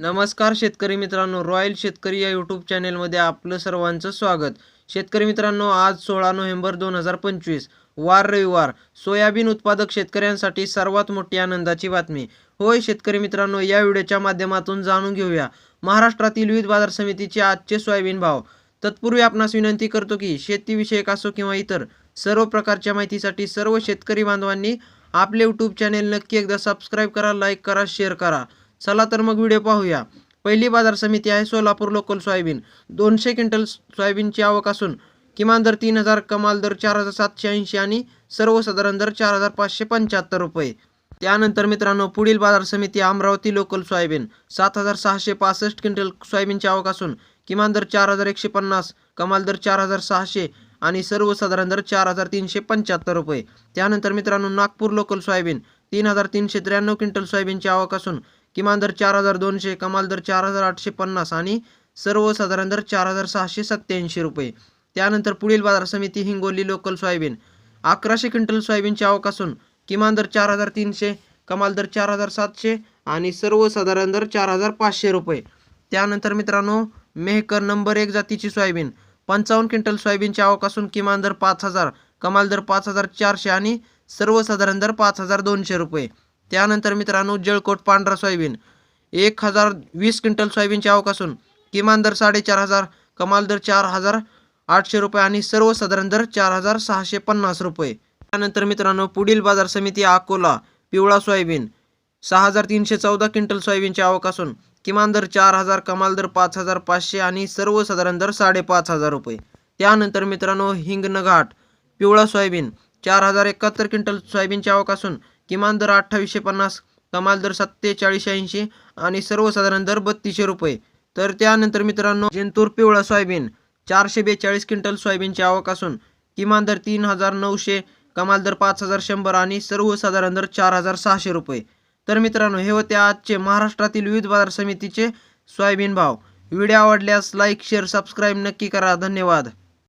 नमस्कार शेतकरी मित्रांनो रॉयल शेतकरी या यूट्यूब चॅनेलमध्ये आपलं सर्वांचं स्वागत. शेतकरी मित्रांनो आज सोळा नोव्हेंबर दोन हजार पंचवीस वार रविवार. सोयाबीन उत्पादक शेतकऱ्यांसाठी सर्वात मोठी आनंदाची बातमी. होय शेतकरी मित्रांनो या व्हिडिओच्या माध्यमातून जाणून घेऊया. महाराष्ट्रातील विविध बाजार समितीचे आजचे सोयाबीन भाव. तत्पूर्वी आपणास विनंती करतो की शेतीविषयक असो किंवा इतर सर्व प्रकारच्या माहितीसाठी सर्व शेतकरी बांधवांनी आपले यूट्यूब चॅनेल नक्की एकदा सबस्क्राईब करा लाईक करा शेअर करा. चला तर मग व्हिडिओ पाहूया. पहिली बाजार समिती आहे सोलापूर लोकल सोयाबीन. दोनशे क्विंटल सोयाबीनची आवक असून किमान दर तीन हजार कमाल दर चार हजार सातशे ऐंशी आणि सर्वसाधारण दर चार हजार पाचशे पंच्याहत्तर रुपये. त्यानंतर मित्रांनो पुढील बाजार समिती अमरावती लोकल सोयाबीन. सात हजार सहाशे पासष्ट क्विंटल सोयाबीनची आवक असून किमान दर चार हजार एकशे पन्नास कमाल दर चार हजार सहाशे आणि सर्वसाधारण दर चार हजार तीनशे पंच्याहत्तर रुपये. त्यानंतर मित्रांनो नागपूर लोकल सोयाबीन तीन हजार तीनशे त्र्याण्णव क्विंटल सोयाबीनची आवक असून किमान दर चार हजार दोनशे कमाल दर चार हजार आठशे पन्नास आणि सर्वसाधारण दर चार हजार सहाशे सत्याऐंशी रुपये. त्यानंतर पुढील बाजार समिती हिंगोली लोकल सोयाबीन. अकराशे क्विंटल सोयाबीनची आवक असून किमान दर चार हजार तीनशे कमाल दर चार हजार सातशे आणि सर्वसाधारण दर चार हजार पाचशे रुपये. त्यानंतर मित्रांनो मेहकर नंबर एक जातीची सोयाबीन. पंचावन्न क्विंटल सोयाबीनची आवक असून किमान दर पाच हजार कमाल दर पाच हजार चारशे आणि सर्वसाधारण दर पाच हजार दोनशे रुपये. त्यानंतर मित्रांनो जळकोट पांढरा सोयाबीन. एक हजार वीस क्विंटल सोयाबीनची आवक असून किमान दर साडेचार हजार कमाल दर चार हजार आठशे रुपये आणि सर्वसाधारण दर चार हजार सहाशे पन्नास रुपये. त्यानंतर मित्रांनो पुढील बाजार समिती अकोला पिवळा सोयाबीन. सहा हजार तीनशे चौदा क्विंटल सोयाबीनची आवक असून किमान दर चार हजार कमाल दर पाच हजार पाचशे आणि सर्वसाधारण दर साडेपाच हजार रुपये. त्यानंतर मित्रांनो हिंगणघाट पिवळा सोयाबीन. चार हजार एकाहत्तर क्विंटल सोयाबीनची आवक असून किमान दर अठ्ठावीसशे पन्नास कमाल दर सत्तेचाळीस ऐंशी आणि सर्वसाधारण दर बत्तीसशे रुपये. तर त्यानंतर मित्रांनो जिंतूर पिवळा सोयाबीन चारशे बेचाळीस क्विंटल सोयाबीनची आवक असून किमान दर तीन हजार नऊशे कमाल दर पाच हजार शंभर आणि सर्वसाधारण दर चार हजार सहाशे रुपये. तर मित्रांनो हे होते आजचे महाराष्ट्रातील विविध बाजार समितीचे सोयाबीन भाव. व्हिडिओ आवडल्यास लाईक शेअर सबस्क्राईब नक्की करा. धन्यवाद.